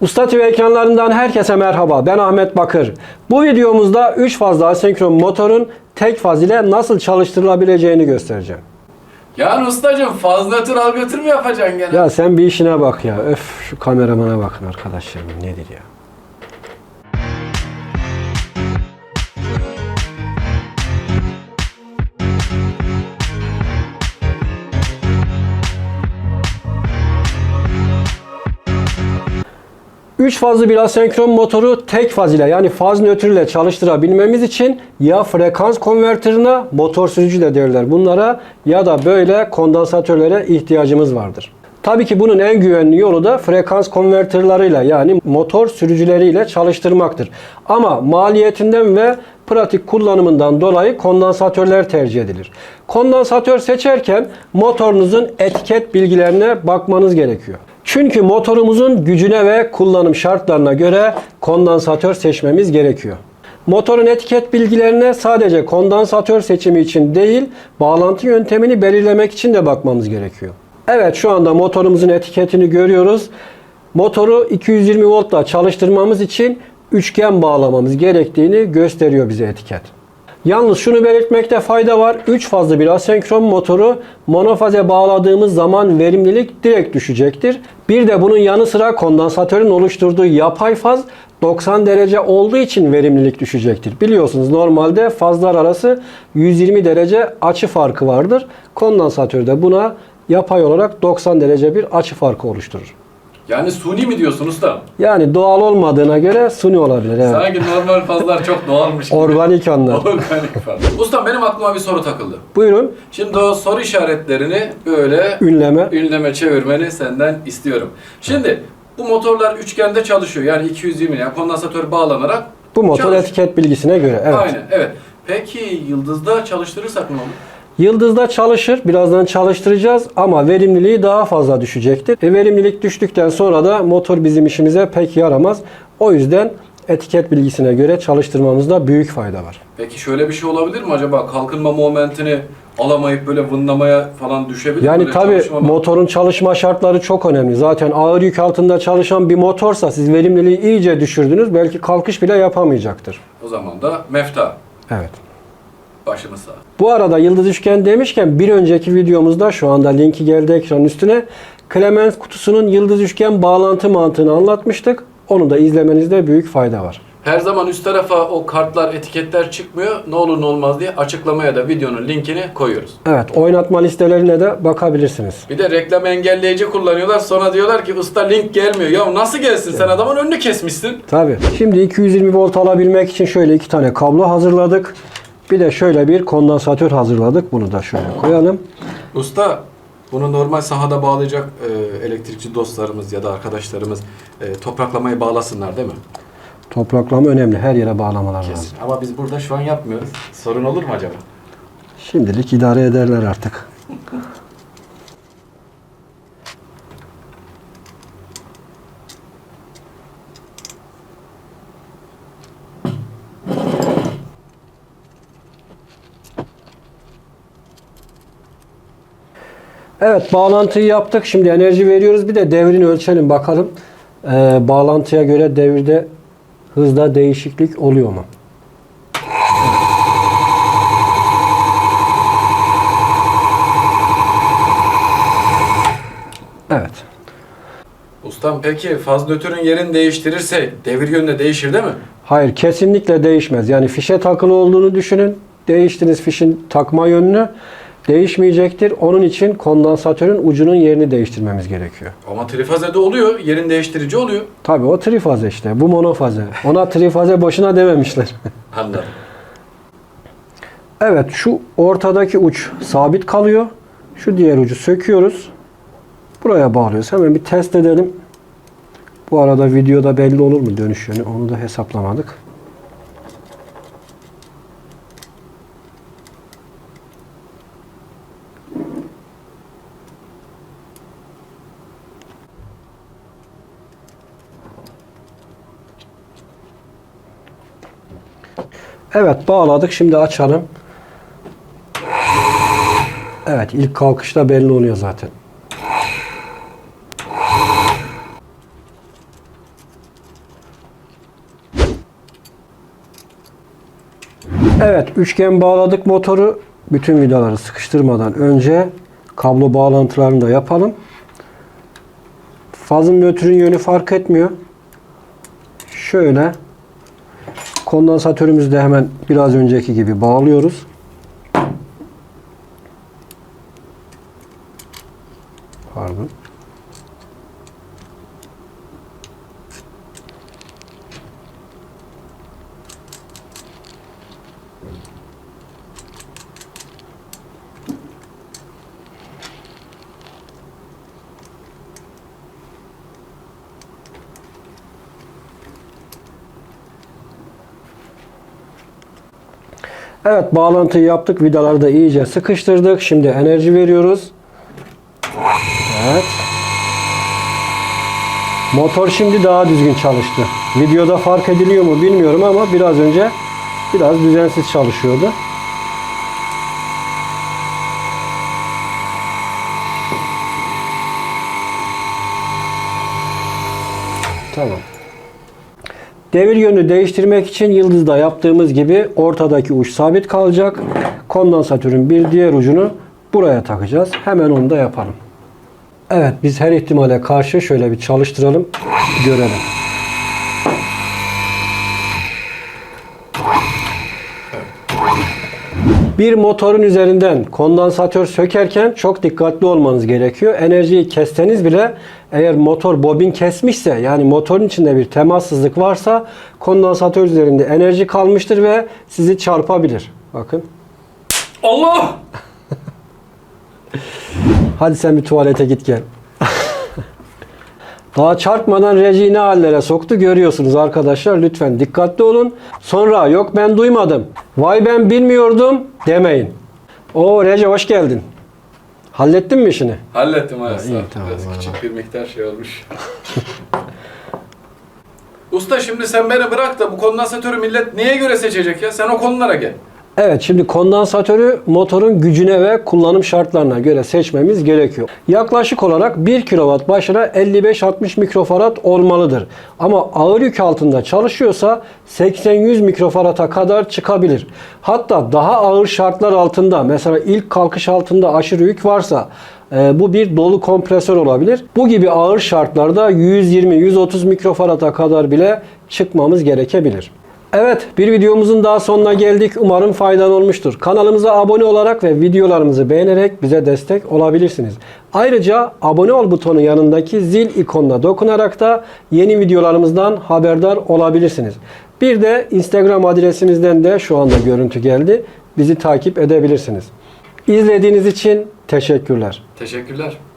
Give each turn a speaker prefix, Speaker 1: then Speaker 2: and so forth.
Speaker 1: Usta TV ekranlarından herkese merhaba. Ben Ahmet Bakır. Bu videomuzda 3 fazla asenkron motorun tek faz ile nasıl çalıştırılabileceğini göstereceğim.
Speaker 2: Yani ustacığım fazla tır al götür mü yapacaksın gene?
Speaker 1: Ya sen bir işine bak ya. Öf şu kameramana bakın arkadaşlarım nedir ya. Üç fazlı bir asenkron motoru tek faz ile yani faz nötr ile çalıştırabilmemiz için ya frekans konvertörüne motor sürücü de derler bunlara ya da böyle kondansatörlere ihtiyacımız vardır. Tabii ki bunun en güvenli yolu da frekans konvertörleriyle yani motor sürücüleriyle çalıştırmaktır. Ama maliyetinden ve pratik kullanımından dolayı kondansatörler tercih edilir. Kondansatör seçerken motorunuzun etiket bilgilerine bakmanız gerekiyor. Çünkü motorumuzun gücüne ve kullanım şartlarına göre kondansatör seçmemiz gerekiyor. Motorun etiket bilgilerine sadece kondansatör seçimi için değil, bağlantı yöntemini belirlemek için de bakmamız gerekiyor. Evet şu anda motorumuzun etiketini görüyoruz. Motoru 220 voltla çalıştırmamız için üçgen bağlamamız gerektiğini gösteriyor bize etiket. Yalnız şunu belirtmekte fayda var. 3 fazlı bir asenkron motoru monofaze bağladığımız zaman verimlilik direkt düşecektir. Bir de bunun yanı sıra kondansatörün oluşturduğu yapay faz 90 derece olduğu için verimlilik düşecektir. Biliyorsunuz normalde fazlar arası 120 derece açı farkı vardır. Kondansatör de buna yapay olarak 90 derece bir açı farkı oluşturur.
Speaker 2: Yani suni mi diyorsun usta?
Speaker 1: Yani doğal olmadığına göre suni olabilir. Evet.
Speaker 2: Sanki normal fazlar çok doğalmış gibi.
Speaker 1: Organik anlar.
Speaker 2: Organik faz. Ustam benim aklıma bir soru takıldı.
Speaker 1: Buyurun.
Speaker 2: Şimdi o soru işaretlerini böyle
Speaker 1: Ünleme.
Speaker 2: ünleme çevirmeni senden istiyorum. Şimdi bu motorlar üçgende çalışıyor. Yani 220 yani kondansatör bağlanarak
Speaker 1: Bu motor
Speaker 2: çalışıyor.
Speaker 1: etiket bilgisine göre. Evet.
Speaker 2: Aynen evet. Peki yıldızda çalıştırırsak ne olur?
Speaker 1: Yıldızda çalışır. Birazdan çalıştıracağız ama verimliliği daha fazla düşecektir. E, verimlilik düştükten sonra da motor bizim işimize pek yaramaz. O yüzden etiket bilgisine göre çalıştırmamızda büyük fayda var.
Speaker 2: Peki şöyle bir şey olabilir mi acaba? Kalkınma momentini alamayıp böyle vınlamaya falan düşebilir mi?
Speaker 1: Yani tabi motorun çalışma şartları çok önemli. Zaten ağır yük altında çalışan bir motorsa siz verimliliği iyice düşürdünüz. Belki kalkış bile yapamayacaktır.
Speaker 2: O zaman da mefta.
Speaker 1: Evet.
Speaker 2: Başımız sağ.
Speaker 1: Bu arada yıldız üçgen demişken bir önceki videomuzda şu anda linki geldi ekranın üstüne. Clemens kutusunun yıldız üçgen bağlantı mantığını anlatmıştık. Onu da izlemenizde büyük fayda var.
Speaker 2: Her zaman üst tarafa o kartlar, etiketler çıkmıyor. Ne olur ne olmaz diye açıklamaya da videonun linkini koyuyoruz.
Speaker 1: Evet, oynatma listelerine de bakabilirsiniz.
Speaker 2: Bir de reklam engelleyici kullanıyorlar. Sonra diyorlar ki usta link gelmiyor. Ya nasıl gelsin? Sen adamın önünü kesmişsin.
Speaker 1: Tabi. Şimdi 220 volt alabilmek için şöyle iki tane kablo hazırladık. Bir de şöyle bir kondansatör hazırladık. Bunu da şöyle koyalım.
Speaker 2: Usta bunu normal sahada bağlayacak e, elektrikçi dostlarımız ya da arkadaşlarımız e, topraklamayı bağlasınlar değil mi?
Speaker 1: Topraklama önemli. Her yere bağlamalar lazım.
Speaker 2: Kesin. Ama biz burada şu an yapmıyoruz. Sorun olur mu acaba?
Speaker 1: Şimdilik idare ederler artık. Evet bağlantıyı yaptık. Şimdi enerji veriyoruz. Bir de devrini ölçelim bakalım. Ee, bağlantıya göre devirde hızda değişiklik oluyor mu? Evet.
Speaker 2: Ustam peki faz nötrün yerini değiştirirse devir yönü de değişir değil mi?
Speaker 1: Hayır kesinlikle değişmez. Yani fişe takılı olduğunu düşünün. Değiştiniz fişin takma yönünü. Değişmeyecektir. Onun için kondansatörün ucunun yerini değiştirmemiz gerekiyor.
Speaker 2: Ama trifazede oluyor. Yerin değiştirici oluyor.
Speaker 1: Tabii o trifaze işte. Bu monofaze. Ona trifaze boşuna dememişler.
Speaker 2: Anladım.
Speaker 1: evet şu ortadaki uç sabit kalıyor. Şu diğer ucu söküyoruz. Buraya bağlıyoruz. Hemen bir test edelim. Bu arada videoda belli olur mu dönüş yönü? Onu da hesaplamadık. Evet bağladık. Şimdi açalım. Evet ilk kalkışta belli oluyor zaten. Evet üçgen bağladık motoru. Bütün vidaları sıkıştırmadan önce kablo bağlantılarını da yapalım. Fazın nötrün yönü fark etmiyor. Şöyle kondansatörümüzü de hemen biraz önceki gibi bağlıyoruz. Pardon. Evet bağlantıyı yaptık. Vidaları da iyice sıkıştırdık. Şimdi enerji veriyoruz. Evet. Motor şimdi daha düzgün çalıştı. Videoda fark ediliyor mu bilmiyorum ama biraz önce biraz düzensiz çalışıyordu. Tamam. Devir yönü değiştirmek için yıldızda yaptığımız gibi ortadaki uç sabit kalacak. Kondansatörün bir diğer ucunu buraya takacağız. Hemen onu da yapalım. Evet biz her ihtimale karşı şöyle bir çalıştıralım. Görelim. Bir motorun üzerinden kondansatör sökerken çok dikkatli olmanız gerekiyor. Enerjiyi kesteniz bile eğer motor bobin kesmişse yani motorun içinde bir temassızlık varsa kondansatör üzerinde enerji kalmıştır ve sizi çarpabilir. Bakın.
Speaker 2: Allah!
Speaker 1: Hadi sen bir tuvalete git gel. Daha çarpmadan rejiyi ne hallere soktu görüyorsunuz arkadaşlar. Lütfen dikkatli olun. Sonra yok ben duymadım. Vay ben bilmiyordum demeyin. O Reji hoş geldin. Hallettin mi işini?
Speaker 2: Hallettim Ayas.
Speaker 1: iyi, tamam,
Speaker 2: Biraz küçük bir miktar şey olmuş. Usta şimdi sen beni bırak da bu kondansatörü millet neye göre seçecek ya? Sen o konulara gel.
Speaker 1: Evet şimdi kondansatörü motorun gücüne ve kullanım şartlarına göre seçmemiz gerekiyor. Yaklaşık olarak 1 kW başına 55-60 mikrofarad olmalıdır. Ama ağır yük altında çalışıyorsa 80-100 mikrofarada kadar çıkabilir. Hatta daha ağır şartlar altında mesela ilk kalkış altında aşırı yük varsa e, bu bir dolu kompresör olabilir. Bu gibi ağır şartlarda 120-130 mikrofarada kadar bile çıkmamız gerekebilir. Evet, bir videomuzun daha sonuna geldik. Umarım faydalı olmuştur. Kanalımıza abone olarak ve videolarımızı beğenerek bize destek olabilirsiniz. Ayrıca abone ol butonu yanındaki zil ikonuna dokunarak da yeni videolarımızdan haberdar olabilirsiniz. Bir de Instagram adresimizden de şu anda görüntü geldi. Bizi takip edebilirsiniz. İzlediğiniz için teşekkürler.
Speaker 2: Teşekkürler.